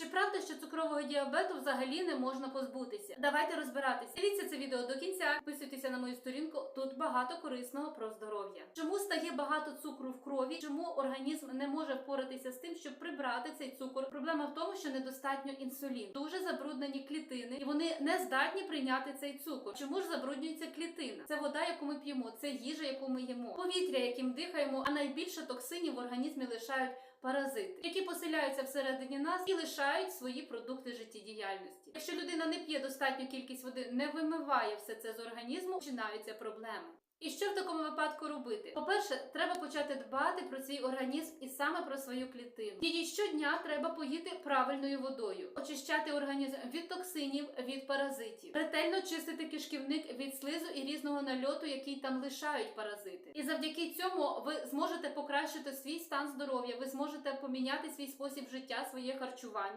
Чи правда, що цукрового діабету взагалі не можна позбутися? Давайте розбиратися. Дивіться це відео до кінця. Підписуйтеся на мою сторінку. Тут багато корисного про здоров'я. Чому стає багато цукру в крові? Чому організм не може впоратися з тим, щоб прибрати цей цукор? Проблема в тому, що недостатньо інсуліну. Дуже забруднені клітини, і вони не здатні прийняти цей цукор. Чому ж забруднюється клітина? Це вода, яку ми п'ємо, це їжа, яку ми їмо, повітря, яким дихаємо, а найбільше токсинів в організмі лишають паразити, які поселяються всередині нас і лишають свої продукти життєдіяльності. Якщо людина не п'є достатню кількість води, не вимиває все це з організму, починаються проблеми. І що в такому випадку робити? По-перше, треба почати дбати про свій організм і саме про свою клітину. Її щодня треба поїти правильною водою, очищати організм від токсинів, від паразитів, ретельно чистити кишківник від слизу і різного нальоту, який там лишають паразити. І завдяки цьому ви зможете покращити свій стан здоров'я, ви зможете поміняти свій спосіб життя, своє харчування.